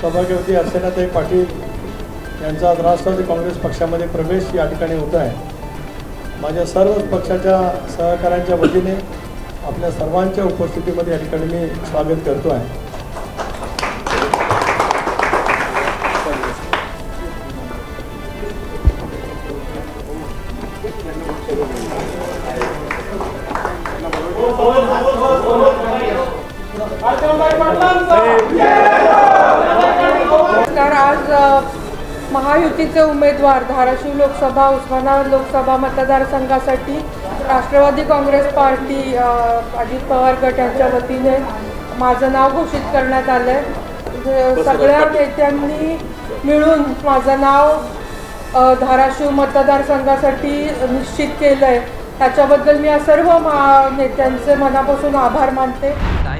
सौभाग्यवती अर्चनाताई पाटील यांचा आज राष्ट्रवादी काँग्रेस पक्षामध्ये प्रवेश या ठिकाणी होत आहे. माझ्या सर्व पक्षाच्या सहकाऱ्यांच्या वतीने आपल्या सर्वांच्या उपस्थितीमध्ये या ठिकाणी मी स्वागत करतो आहे. तर महायुतीचे उमेदवार धाराशिव लोकसभा उस्मानाबाद लोकसभा मतदारसंघासाठी राष्ट्रवादी काँग्रेस पार्टी अजित पवार गट यांच्या वतीने माझं नाव घोषित करण्यात आलं आहे सगळ्या नेत्यांनी मिळून माझं नाव धाराशिव मतदारसंघासाठी निश्चित केलं आहे त्याच्याबद्दल मी या सर्व मा नेत्यांचे मनापासून आभार मानते.